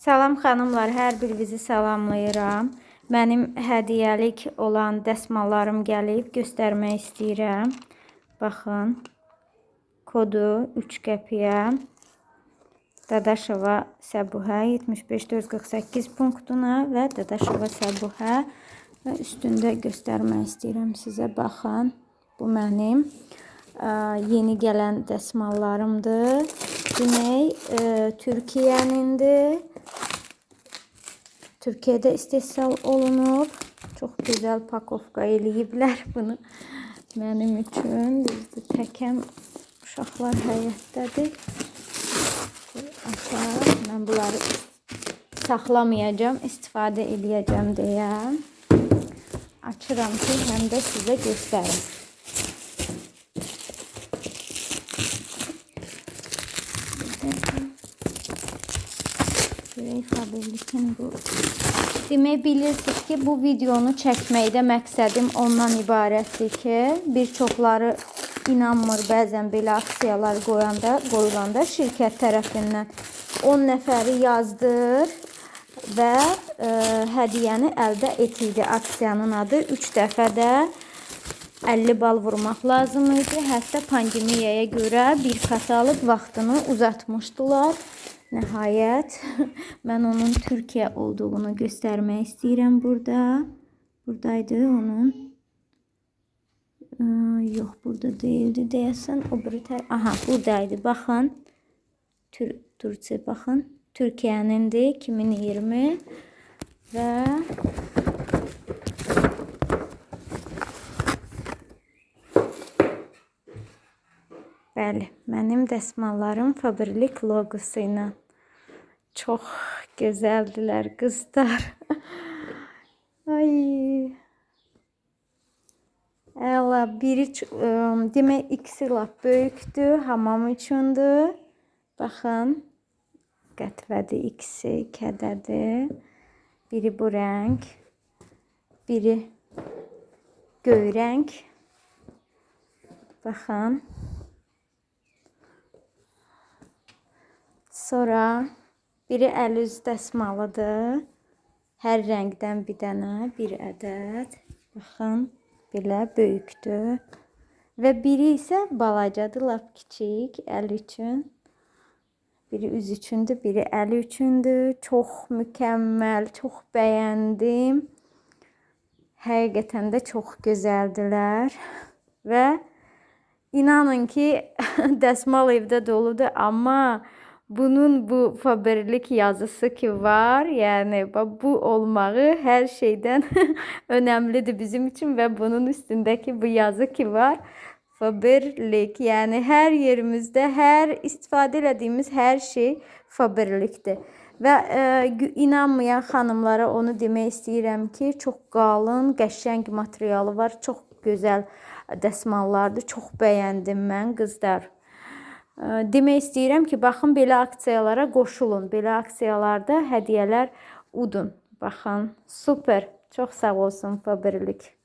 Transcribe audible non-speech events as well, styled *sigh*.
Salam xanımlar, hər birinizi salamlayıram. Mənim hədiyyəlik olan dəsmallarım gəlib, göstərmək istəyirəm. Baxın. Kodu 3 qəpiyə. Dadaşova Səbuhə 75448 punktuna və Dadaşova Səbuhə və üstündə göstərmək istəyirəm sizə. Baxın. Bu mənim yeni gələn dəsmallarımdır. Demək, Türkiyənindir. Türkiye'de istehsal olunub. Çox gözəl pakovka eləyiblər *laughs* bunu mənim üçün. Bizdə təkəm uşaqlar həyətdədir. Açar. Mən bunları saxlamayacağam, istifadə eləyəcəm deyə açıram ki, həm də sizə göstərim. Görək Faberlikin bu. Demək bilirsiniz ki, bu videonu çəkməkdə məqsədim ondan ibarətdir ki, bir çoxları inanmır bəzən belə aksiyalar qoyanda, qoyulanda şirkət tərəfindən 10 nəfəri yazdır və ə, hədiyyəni əldə et idi. Aksiyanın adı 3 dəfə də 50 bal vurmaq lazım idi. Hətta pandemiyaya görə bir katalog vaxtını uzatmışdılar. Nəhayət mən *laughs* onun Türkiyə olduğunu göstərmək istəyirəm burada. Buradaydı onun. Aa, yox, burada değildi deyəsən. O biri tər Aha, buradaydı. Baxın. Tür Türkçe baxın. Türkiyənindir 2020 və Bəli, mənim dəsmallarım Faberlic loqosu ilə çox gözəldilər qızlar. *laughs* Ay. Əla biri ım, demək ikisi lap böyükdür, hamam üçündür. Baxın. Qətvədir ikisi, kədədir. Biri bu rəng, biri göy rəng. Baxın. Sonra biri əl üz dəsmalıdır. Hər rəngdən bir dənə, bir ədəd. Baxın, belə böyükdür. Və biri isə balacadır, lap kiçik, əl üçün. Biri üz üçündür, biri əl üçündür. Çox mükəmməl, çox bəyəndim. Həqiqətən də çox gözəldilər. Və inanın ki, *laughs* dəsmal evdə doludur, amma bunun bu Faberlic yazısı ki var, bax, bu olmağı hər şeydən *laughs* önəmlidir bizim üçün və bunun üstündəki bu yazı ki var, Faberlic, yəni hər yerimizdə, hər istifadə elədiyimiz hər şey Faberlicdir. Və gü- inanmayan xanımlara onu demək istəyirəm ki, çox qalın, qəşəng materialı var, çox gözəl dəsmallardır. Çox bəyəndim mən qızlar. Demək istəyirəm ki, baxın belə aksiyalara qoşulun. Belə aksiyalarda hədiyyələr udun. Baxın, super. Çox sağ olsun Faberlic.